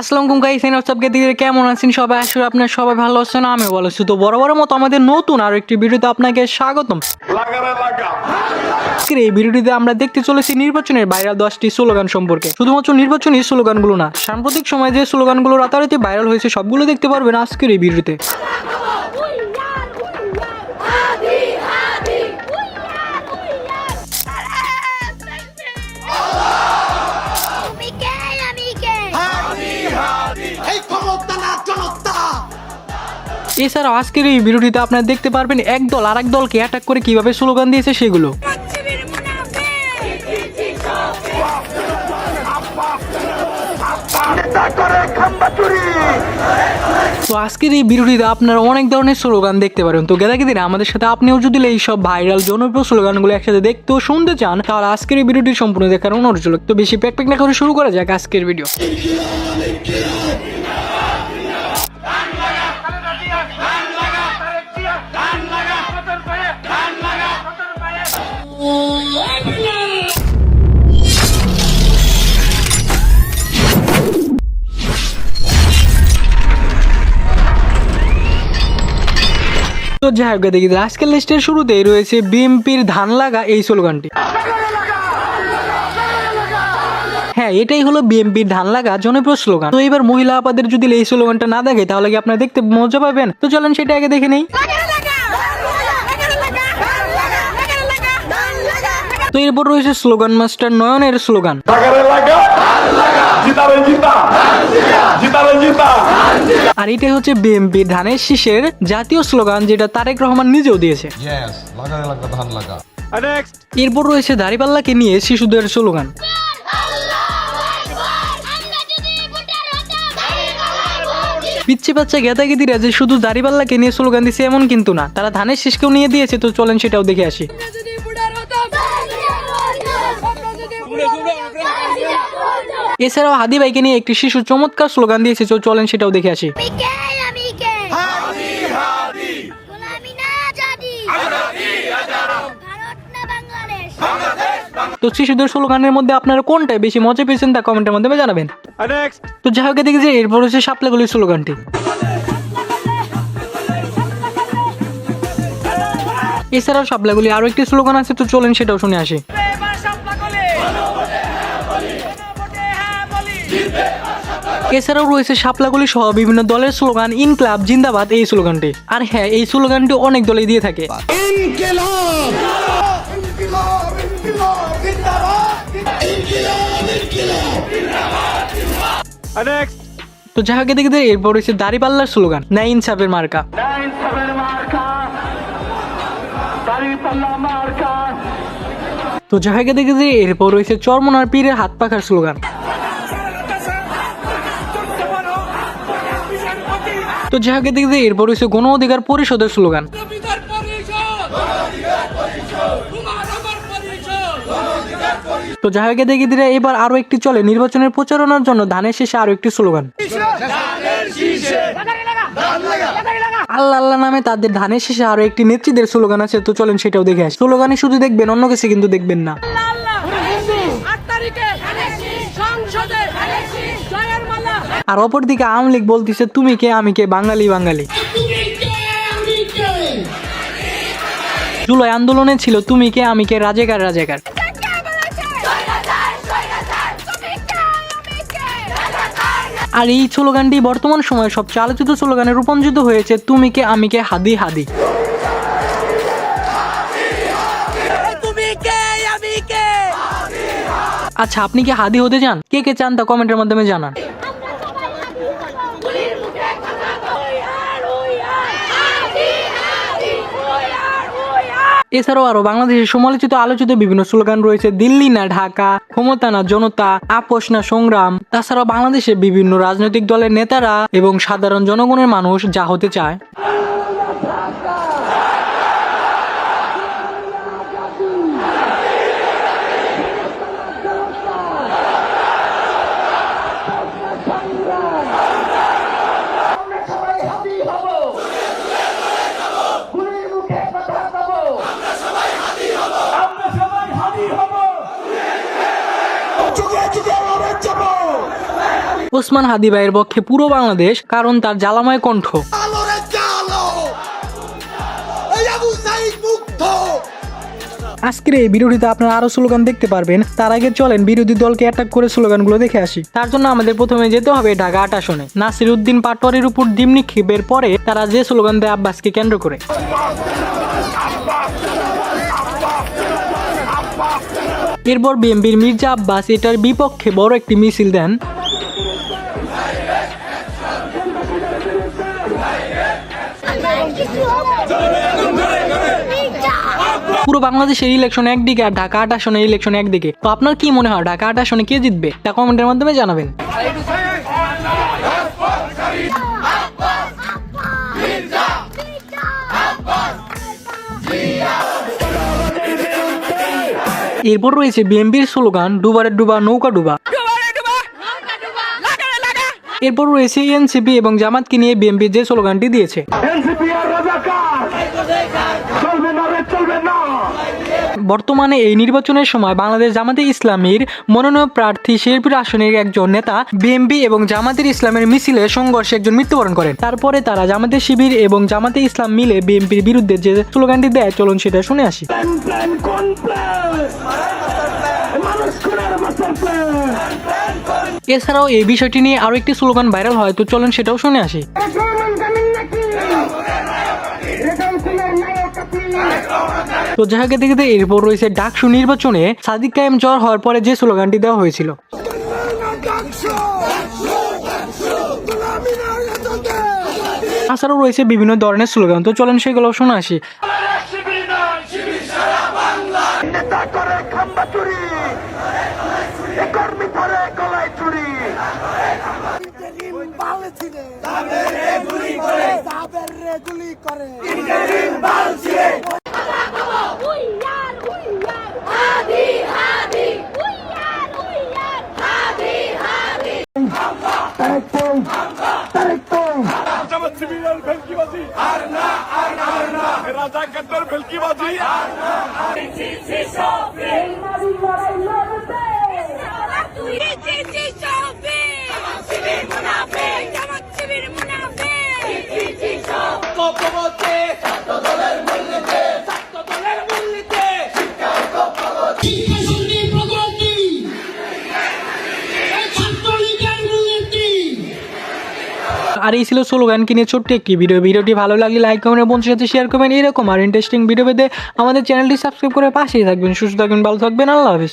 আসসালামু আলাইকুম guys and WhatsApp দিকে কেমন আছেন সবাই? আসলে আপনার সবাই ভালো আছেন আমি ভালো আছি। তো বরাবরের মতো আমাদের নতুন আর একটি ভিডিওতে আপনাকে স্বাগতম। আজকের এই ভিডিওটিতে আমরা দেখতে চলেছি নির্বাচনের ভাইরাল দশটি স্লোগান সম্পর্কে। শুধুমাত্র নির্বাচনী স্লোগানগুলো না, সাম্প্রতিক সময়ে যে স্লোগানগুলো রাতারাতি ভাইরাল হয়েছে, সবগুলো দেখতে পারবেন আজকের এই ভিডিওতে। এছাড়াও আজকের এই ভিডিওটিতে আপনারা দেখতে পারবেন এক দল আর এক দলকে অ্যাটাক করে কীভাবে স্লোগান দিয়েছে সেগুলো। তো আজকের এই ভিডিওটিতে আপনারা অনেক ধরনের স্লোগান দেখতে পারেন। তো গেদাকে দিন আমাদের সাথে আপনিও যদি এই সব ভাইরাল জনপ্রিয় স্লোগানগুলো একসাথে দেখতে শুনতে চান, তাহলে আজকের এই ভিডিওটি সম্পূর্ণ দেখার অনুরোধ তো বেশি প্যাক প্যাক না করে শুরু করা যাক আজকের ভিডিও। তো যাই হোক দেখি, আজকের লিস্টের শুরুতেই রয়েছে বিএমপির ধান লাগা এই স্লোগানটি। হ্যাঁ এটাই হলো বিএমপির ধান লাগা জনপ্রিয় স্লোগান। তো এবার মহিলা আপাদের যদি এই স্লোগানটা না দেখে, তাহলে কি আপনারা দেখতে মজা পাবেন? তো চলেন সেটা আগে দেখে নেই। তো এরপর রয়েছে স্লোগান মাস্টার নয়নের স্লোগান। আর এটাই হচ্ছে বিএমপি ধানের শীষের জাতীয় স্লোগান যেটা তারেক রহমান নিজেও দিয়েছে। Yes, লাগারে লাগা ধান লাগা। এরপর রয়েছে দাড়িপাল্লাকে নিয়ে শিশুদের স্লোগান। পিচ্ছি বাচ্চা গেদাগেদিরা যে শুধু দাড়িপাল্লাকে নিয়ে স্লোগান দিছে এমন কিন্তু না তারা ধানের শীষকেও নিয়ে দিয়েছে তো চলেন সেটাও দেখে আসি। এছাড়াও হাদি ভাইকে নিয়ে একটি শিশু চমৎকার স্লোগান দিয়েছে তো চলেন সেটাও দেখে আসি। আমি কে আমি কে হাদি হাদি। গোলামি না আজাদি। ভারত না বাংলাদেশ। তো শিশুদের স্লোগানের মধ্যে আপনারা কোনটায় বেশি মজা পেয়েছেন তা কমেন্টের মাধ্যমে জানাবেন। তো যাই হোক দেখি যে এরপর হচ্ছে সাপলাগুলির স্লোগানটি। এছাড়াও সাপলাগুলি আরও একটি স্লোগান আছে তো চলেন সেটাও শুনে আসি। এছাড়াও রয়েছে শাপলাগুলি সহ বিভিন্ন দলের স্লোগান ইনক্লাব জিন্দাবাদ এই স্লোগানটি। আর হ্যাঁ এই স্লোগানটি অনেক দলে দিয়ে থাকে। তো যাই হোক দেখি যে এরপর রয়েছে দাড়িপাল্লার স্লোগান না ইনসাফের মার্কা। তো যাই হোক দেখি এরপর রয়েছে চরমনার পীরের হাত পাখার স্লোগান। তো যাই হোক দেখি এরপর রয়েছে গণ অধিকার পরিষদের স্লোগান। তো যাই হোক দেখি দিলে এবার আরও একটি চলে, নির্বাচনের প্রচারণার জন্য ধানের শেষে আরও একটি স্লোগান। আল্লাহ আল্লাহ নামে তাদের ধানের শেষে আরও একটি নেত্রীদের স্লোগান আছে, তো চলেন সেটাও দেখে আসি। স্লোগানে শুধু দেখবেন, অন্য কিছু কিন্তু দেখবেন না আট তারিখে সংসদে জয়ের মালা আর অপরদিকে আওয়ামী লীগ বলতেছে তুমি কে আমি কে বাঙালি বাঙালি। জুলাই আন্দোলনে ছিল তুমি কে আমি কে রাজেকার রাজেকার। আর এই স্লোগানটি বর্তমান সময়ে সবচেয়ে আলোচিত স্লোগানে রূপান্তরিত হয়েছে তুমি কে আমি কে হাদি হাদি। আচ্ছা আপনি কি হাদি হতে চান? কে কে চান তা কমেন্টের মাধ্যমে জানান। এছাড়াও আরও বাংলাদেশের সমালোচিত আলোচিত বিভিন্ন স্লোগান রয়েছে, দিল্লি না ঢাকা, ক্ষমতা না জনতা, আপোষ না সংগ্রাম। তাছাড়াও বাংলাদেশের বিভিন্ন রাজনৈতিক দলের নেতারা এবং সাধারণ জনগণের মানুষ যা হতে চায়। ওসমান হাদি ভাইয়ের পক্ষে পুরো বাংলাদেশ কারণ তার জ্বালাময় কণ্ঠ। আজকের এই ভিডিওটিতে আপনারা আরও স্লোগান দেখতে পারবেন। তার আগে চলেন বিরোধী দলকে অ্যাটাক করে স্লোগানগুলো দেখে আসি। তার জন্য আমাদের প্রথমে যেতে হবে ঢাকা আট আসনে। নাসির উদ্দিন পাটোয়ারির উপর ডিম নিক্ষেপের পরে তারা যে স্লোগান দেয় আব্বাসকে কেন্দ্র করে। এরপর বিএমপির মির্জা আব্বাস এটার বিপক্ষে বড় একটি মিছিল দেন। পুরো বাংলাদেশের ইলেকশন একদিকে আর ঢাকা আট আসনের ইলেকশন একদিকে। তো আপনার কি মনে হয়, ঢাকা আট আসনে কে জিতবে? তা কমেন্টের মাধ্যমে জানাবেন। এরপর রয়েছে বিএমবির স্লোগান ডুবারে ডুবা নৌকা ডুবা। এরপর রয়েছে এনসিপি এবং জামাতকে নিয়ে বিএমপি যে স্লোগানটি দিয়েছে। এনসিপি আর রাজাকার চলবে না রে চলবে না। বর্তমানে এই নির্বাচনের সময় বাংলাদেশ জামাতে ইসলামীর মনোনয়ন প্রার্থী শেরপুর আসনের একজন নেতা বিএমপি এবং জামাতের ইসলামের মিছিলে সংঘর্ষে একজন মৃত্যুবরণ করেন। তারপরে তারা জামাতে শিবির এবং জামাতে ইসলাম মিলে বিএমপির বিরুদ্ধে যে স্লোগানটি দেয় চলুন সেটা শুনে আসি। এছাড়াও এই বিষয়টি নিয়ে আরও একটি স্লোগান ভাইরাল হয় তো চলেন সেটাও শুনে আসি। তো যাহাকে দেখতে এরপর রয়েছে ডাকসু নির্বাচনে সাদিক কায়েম জ্বর হওয়ার পরে যে স্লোগানটি দেওয়া হয়েছিল। তাছাড়াও রয়েছে বিভিন্ন ধরনের স্লোগান তো চলেন সেগুলো শুনে আসি। করে খাম্বা চুরি। হাদি উইয়ার উইয়ার হাদি হাদি জামাত শিবিরের ভেলকিবাজি আর না আর না আর না তুই আর এই ছিল স্লোগানকে কিনে ছোট্ট একটি ভিডিও ভিডিওটি ভালো লাগলে লাইক করবেন বন্ধুর সাথে শেয়ার করবেন। এরকম আর ইন্টারেস্টিং ভিডিও পেতে আমাদের চ্যানেলটি সাবস্ক্রাইব করে পাশেই থাকবেন। সুস্থ থাকবেন, ভালো থাকবেন। আল্লাহ হাফিজ।